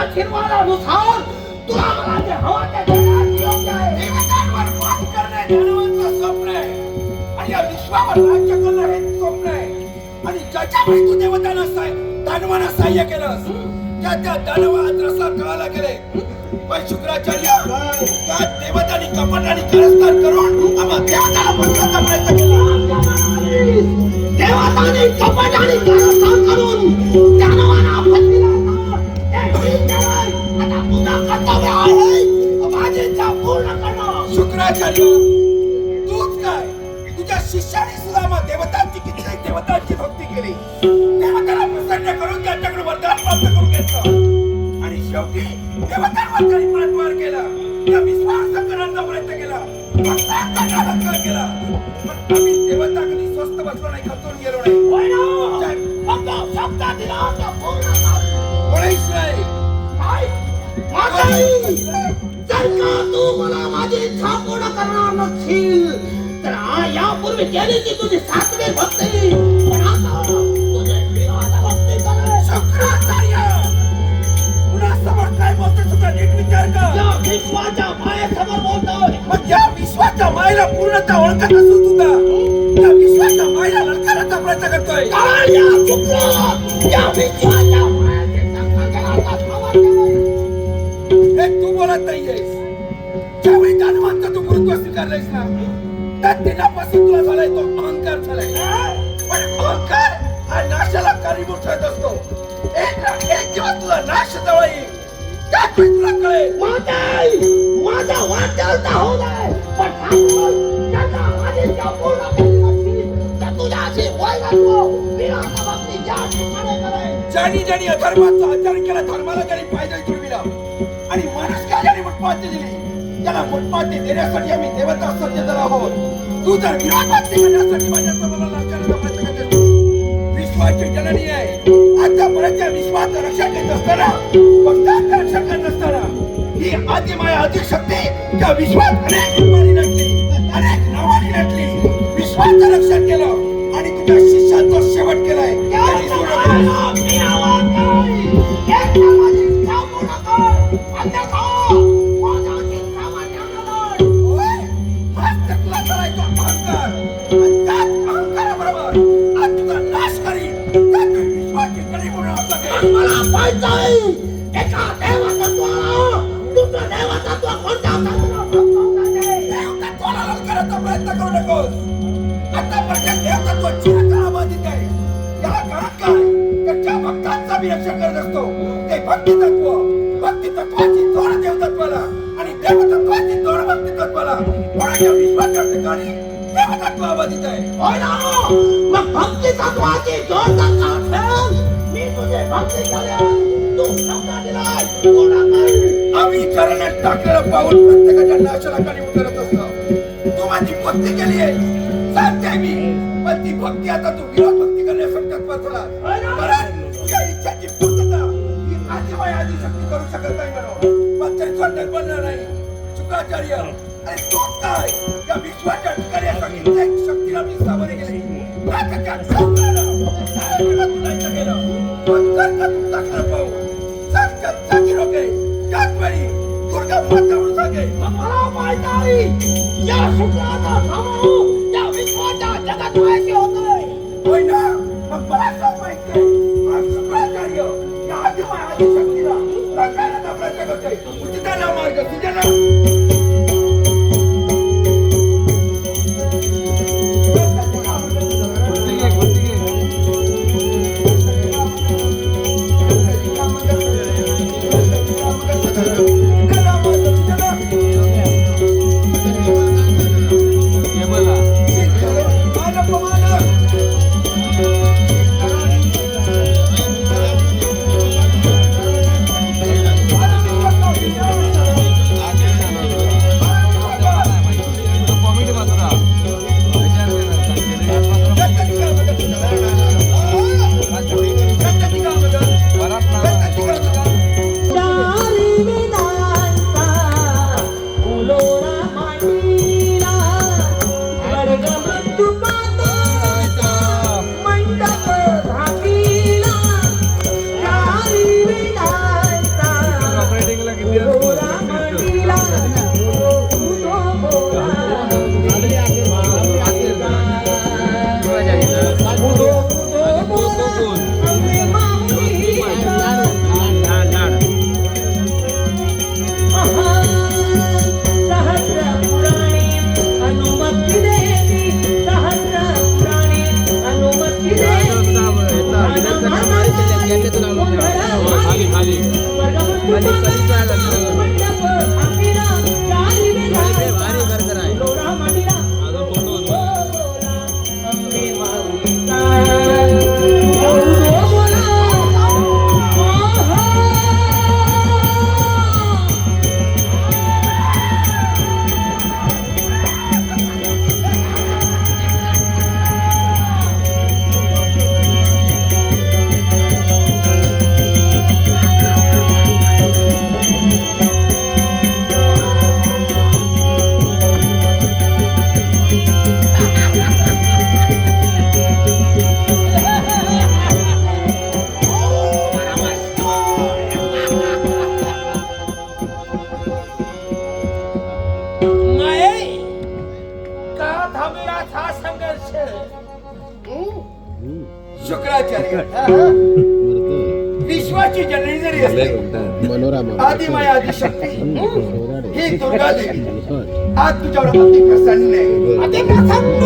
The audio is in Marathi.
आशीर्वादानुसार तुला मला जे हवं ते देण्यास करणे दानवांचं स्वप्न आहे आणि या विश्वावर राज्य करणं हे स्वप्न आहे आणि ज्याच्यामुळे तू देवतांना साय दानवांना सहाय्य केलंस त्या त्या दानवा रस्ता कळायला गेले. पण शुक्राचार्य त्या देवतांनी कपटाने आणि कारस्थान करून आम्हा देवताला फसवण्याचा प्रयत्न केला. देवताने कपट आणि कारस्थान करून दानवांना शुक्राचार्य शिष्याने सुद्धा मग देवतांची कित्येक देवतांची भक्ती केली. देवताला प्रसन्न करून त्यांच्याकडे वरदान प्राप्त करून घेतलं. आणि शेवटी देवतांवर त्यांनी पलटवार केला. त्या विश्वास करण्याचा प्रयत्न केला. भक्तांचा केला. पण आम्ही देवता कधी स्वस्त बसलो नाही खचून गेलो नाही. शब्द दिला तर पूर्ण कर. कोणीच नाही काय? माताई, जर का तू मला माझी इच्छा पूर्ण करणार नसशील तर आ- यापूर्वी केली ती तुझी सासरी भक्ती. पण आता तुझे विरोध भक्ती करे शुक्राचार्य! पुन्हा समोर काय बोलतो तुझा नीट विचार कर. या विश्वाच्या मायेसमोर बोलतोय. पण या विश्वाच्या मायेला पूर्णतः ओळखत असून सुद्धा या विश्वाच्या मायेला ललकाराचा प्रयत्न करतोय. कारण या शुक्र या विश्वाच्या. हे तू बोलत नाहीयेस. ज्यावेळी दानवांचा तू गुरुत्व स्वीकारलायस ना त्या दिनापासून तुला झालाय तो अहंकार झालाय पण अहंकार हा नाशाला कारणीभूत ठरत असतो एक ना एक दिवस तुला नाश जवळ येईल वेळी तुला कळेल माझा वाटेल तर होऊ दे, पण त्याचा इच्छा पूर्ण तुझ्याशी वैरत्व, विरोध भक्ती ज्या ठिकाणी करे. ज्यांनी ज्यांनी अधर्माचा आचरण केला धर्माला त्यांनी पायदळ तुडविला आणि माणूस काय ज्यांनी मुठपाती दिली त्याला मुठपाती देण्यासाठी आम्ही देवता सज्ज झालो आहोत. तू जर विरोधपाती करण्यासाठी माझ्यासमोर करण्याचा प्रयत्न करतेस विश्वाची जननी आहे. आतापर्यंत त्या विश्वाचं रक्षण घेत असताना भक्तांचं रक्षण करत असताना ही आदिमाया अधिशक्ती त्या विश्वात अनेक रूपांनी नटली अनेक नावांनी नटली. विश्वाचं रक्षण केलं आणि तुझ्या शिष्यांचा शेवट केलाय. मला एका देवतत्वाला दुसरं देवतत्व कोणत्या तत्वाला फसवता येईल? देवतत्वाला प्रयत्न करू नकोस. आतापर्यंत देवतत्व चिरकालाबाधित आहे. याला कारण काय? तर भक्तांचा मी रक्षण करत असतो, ते भक्ती भक्तितत्वाची जोड देवतत्वाला आणि देवतत्वाची जोड भक्तितत्वाला. कोणाच्या विश्वाच्या ठिकाणी देवतत्व अबाधित आहे होय ना? मग भक्ती तत्वाची जोड जर तुझी भक्ती तू दिलाय, आम्ही करण्यात टाकलेलं पाऊल प्रत्येकाच्या उतरत असतो तू माझी भक्ती केली आहे सांगते मी पण ती भक्ती आता तू विरोध भक्ती करण्यासाठी तत्पर कारण तुझ्या इच्छाची पूर्तता ही करू शकत नाही. म्हणून पण स्वतः बनणार नाही शुक्राचार्य अरे तू काय या विश्वाच्या मला या शुक्राचा समूह या विश्वाच्या जगात होतोय. होय ना मग मला माहिती शुक्राचार्य या आदिमाय आदिशक्तीला रंगायला प्रयत्न करतोय. उचिताला मार्ग शुक्राचार्य. विश्वाची जननी जरी असते मनोरमा आदिमाय आदिशक्ती ही दुर्गा देवी. आज तुझ्यावर अति प्रसन्न आहे. अति प्रसन्न.